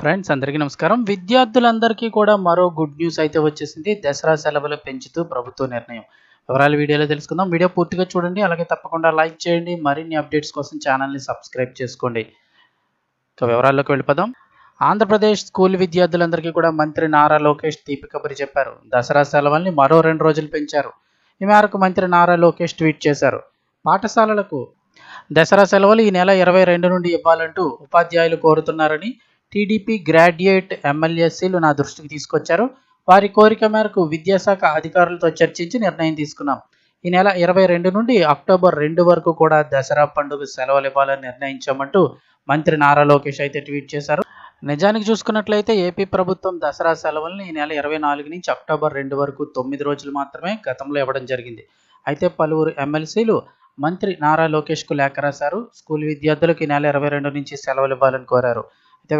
Friends అందరికీ నమస్కారం. విద్యార్థులందరికీ కూడా మరో గుడ్ న్యూస్ అయితే వచ్చేసింది. దసరా సెలవులు పెంచుతూ ప్రభుత్వ నిర్ణయం. వివరాలు వీడియోలో తెలుసుకుందాం. వీడియో పూర్తిగా చూడండి. అలాగే తప్పకుండా లైక్ చేయండి. మరిన్ని అప్డేట్స్ కోసం ఛానల్ని సబ్స్క్రైబ్ చేసుకోండి. ఇక వివరాల్లోకి వెళ్ళిపోదాం. ఆంధ్రప్రదేశ్ స్కూల్ విద్యార్థులందరికీ కూడా మంత్రి నారా లోకేష్ తీపి కబురు చెప్పారు. దసరా సెలవుల్ని మరో రెండు రోజులు పెంచారు. ఈ మేరకు మంత్రి నారా లోకేష్ ట్వీట్ చేశారు. పాఠశాలలకు దసరా సెలవులు ఈ నెల ఇరవై రెండు నుండి ఇవ్వాలంటూ ఉపాధ్యాయులు కోరుతున్నారని టీడీపీ గ్రాడ్యుయేట్ ఎమ్మెల్యేసీలు నా దృష్టికి తీసుకొచ్చారు. వారి కోరిక మేరకు విద్యాశాఖ అధికారులతో చర్చించి నిర్ణయం తీసుకున్నాం. ఈ నెల ఇరవై రెండు నుండి అక్టోబర్ రెండు వరకు కూడా దసరా పండుగ సెలవులు ఇవ్వాలని నిర్ణయించామంటూ మంత్రి నారా లోకేష్ అయితే ట్వీట్ చేశారు. నిజానికి చూసుకున్నట్లయితే ఏపీ ప్రభుత్వం దసరా సెలవులను ఈ నెల ఇరవై నాలుగు నుంచి అక్టోబర్ రెండు వరకు తొమ్మిది రోజులు మాత్రమే గతంలో ఇవ్వడం జరిగింది. అయితే పలువురు ఎమ్మెల్సీలు మంత్రి నారా లోకేష్కు లేఖ రాశారు. స్కూల్ విద్యార్థులకు ఈ నెల ఇరవై రెండు నుంచి సెలవులు ఇవ్వాలని కోరారు.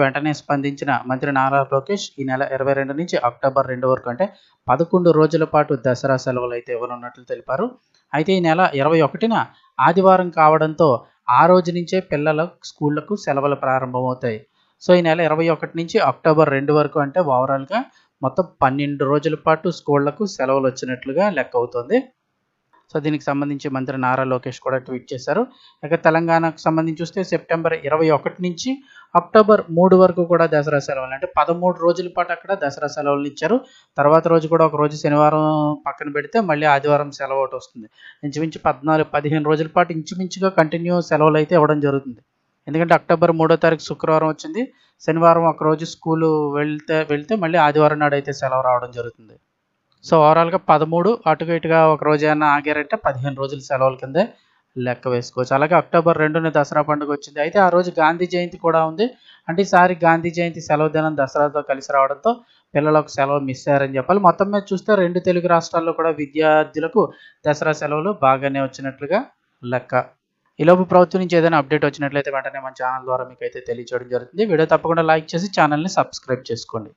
వెంటనే స్పందించిన మంత్రి నారా లోకేష్ ఈ నెల ఇరవై రెండు నుంచి అక్టోబర్ రెండు వరకు అంటే పదకొండు రోజుల పాటు దసరా సెలవులు అయితే ఇవ్వనున్నట్లు తెలిపారు. అయితే ఈ నెల ఇరవై ఒకటిన ఆదివారం కావడంతో ఆ రోజు నుంచే పిల్లల స్కూళ్ళకు సెలవులు ప్రారంభమవుతాయి. సో ఈ నెల ఇరవై ఒకటి నుంచి అక్టోబర్ రెండు వరకు అంటే ఓవరాల్గా మొత్తం పన్నెండు రోజుల పాటు స్కూళ్ళకు సెలవులు వచ్చినట్లుగా లెక్క అవుతుంది. సో దీనికి సంబంధించి మంత్రి నారా లోకేష్ కూడా ట్వీట్ చేశారు. ఇక తెలంగాణకు సంబంధించి చూస్తే సెప్టెంబర్ ఇరవై ఒకటి నుంచి అక్టోబర్ మూడు వరకు కూడా దసరా సెలవులు. అంటే పదమూడు రోజుల పాటు అక్కడ దసరా సెలవులు ఇచ్చారు. తర్వాత రోజు కూడా ఒక రోజు శనివారం పక్కన పెడితే మళ్ళీ ఆదివారం సెలవు ఒకటి వస్తుంది. ఇంచుమించు పద్నాలుగు పదిహేను రోజుల పాటు ఇంచుమించుగా కంటిన్యూ సెలవులు అయితే ఇవ్వడం జరుగుతుంది. ఎందుకంటే అక్టోబర్ మూడో తారీఖు శుక్రవారం వచ్చింది. శనివారం ఒక రోజు స్కూలు వెళ్తే వెళ్తే మళ్ళీ ఆదివారం నాడు అయితే సెలవు రావడం జరుగుతుంది. సో ఓవరాల్గా పదమూడు అటుగా ఇటుగా ఒక రోజు ఏమైనా ఆగారంటే పదిహేను రోజుల సెలవుల కిందే లెక్క వేసుకోవచ్చు. అలాగే అక్టోబర్ రెండున దసరా పండుగ వచ్చింది. అయితే ఆ రోజు గాంధీ జయంతి కూడా ఉంది. అంటే ఈసారి గాంధీ జయంతి సెలవు దినం దసరాతో కలిసి రావడంతో పిల్లలకు సెలవు మిస్ అయ్యారని చెప్పాలి. మొత్తం మీద చూస్తే రెండు తెలుగు రాష్ట్రాల్లో కూడా విద్యార్థులకు దసరా సెలవులు బాగానే వచ్చినట్లుగా లెక్క. ఈలోపు ప్రభుత్వం నుంచి ఏదైనా అప్డేట్ వచ్చినట్లయితే వెంటనే మన ఛానల్ ద్వారా మీకు అయితే తెలియచేయడం జరుగుతుంది. వీడియో తప్పకుండా లైక్ చేసి ఛానల్ని సబ్స్క్రైబ్ చేసుకోండి.